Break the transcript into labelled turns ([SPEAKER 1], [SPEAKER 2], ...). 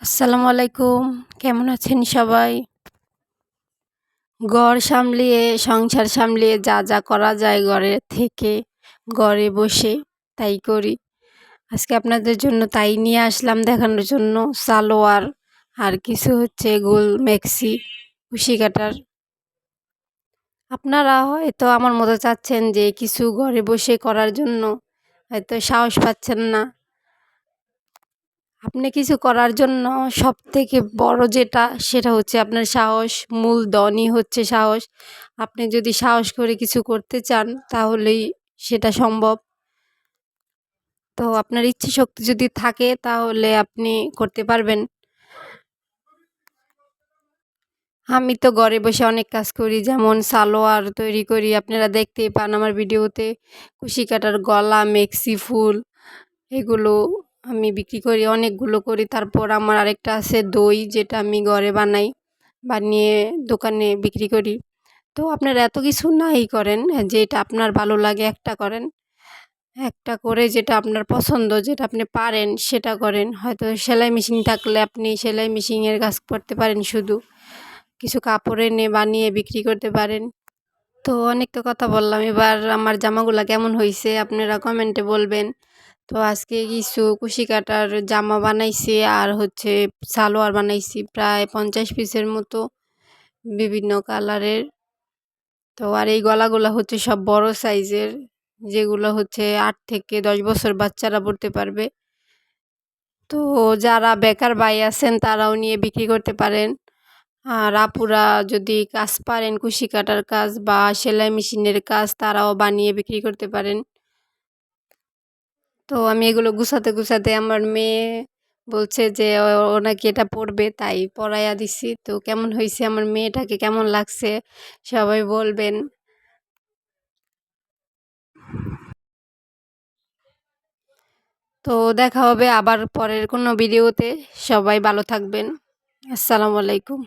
[SPEAKER 1] আসসালামু আলাইকুম। কেমন আছেন সবাই? ঘর সামলিয়ে, সংসার সামলিয়ে যা যা করা যায় ঘরে থেকে ঘরে বসে তাই করি। আজকে আপনাদের জন্য তাই নিয়ে আসলাম দেখানোর জন্য সালোয়ার আর কিছু হচ্ছে গোল মেক্সি কুশি কাটার। আপনারা হয়তো আমার মতো চাচ্ছেন যে কিছু ঘরে বসে করার জন্য, হয়তো সাহস পাচ্ছেন না। আপনি কিছু করার জন্য সব থেকে বড় যেটা, সেটা হচ্ছে আপনার সাহস। মূলধনই হচ্ছে সাহস। আপনি যদি সাহস করে কিছু করতে চান, তাহলেই সেটা সম্ভব। তো আপনার ইচ্ছে শক্তি যদি থাকে, তাহলে আপনি করতে পারবেন। আমি তো ঘরে বসে অনেক কাজ করি, যেমন সালোয়ার তৈরি করি। আপনারা দেখতেই পান আমার ভিডিওতে, কুশি কাটার গলা, মেক্সি ফুল, এগুলো আমি বিক্রি করি, অনেকগুলো করি। তারপর আমার আরেকটা আছে দই, যেটা আমি ঘরে বানাই, বানিয়ে দোকানে বিক্রি করি। তো আপনারা এত কিছু নাই করেন, যেটা আপনার ভালো লাগে একটা করেন। একটা করে যেটা আপনার পছন্দ, যেটা আপনি পারেন, সেটা করেন। হয়তো সেলাই মেশিন থাকলে আপনি সেলাই মেশিনের কাজ করতে পারেন শুধু। কিছু কাপড় এনে বানিয়ে বিক্রি করতে পারেন। তো অনেক তো কথা বললাম। এবার আমার জামাগুলো কেমন হয়েছে আপনারা কমেন্টে বলবেন। তো আজকে কিছু কুশি কাটার জামা বানাইছি আর হচ্ছে সালোয়ার বানাইছি প্রায় পঞ্চাশ পিসের মতো বিভিন্ন কালারের। তো আর এই গলাগুলো হচ্ছে সব বড় সাইজের, যেগুলো হচ্ছে আট থেকে দশ বছর বাচ্চারা পড়তে পারবে। তো যারা বেকার বাই আছেন তারাও নিয়ে বিক্রি করতে পারেন। আর আপুরা যদি কাজ পারেন কুশি কাটার কাজ বা সেলাই মেশিনের কাজ তারাও বানিয়ে বিক্রি করতে পারেন। তো আমি এগুলো গুছাতে গুছাতে আমার মেয়ে বলছে যে, ও নাকি এটা পড়বে, তাই পড়াইয়া দিছি। তো কেমন হয়েছে আমার মেয়েটাকে কেমন লাগছে? সবাই বলবেন। তো দেখা হবে আবার পরের কোনো ভিডিওতে। সবাই ভালো থাকবেন। আসসালামু আলাইকুম।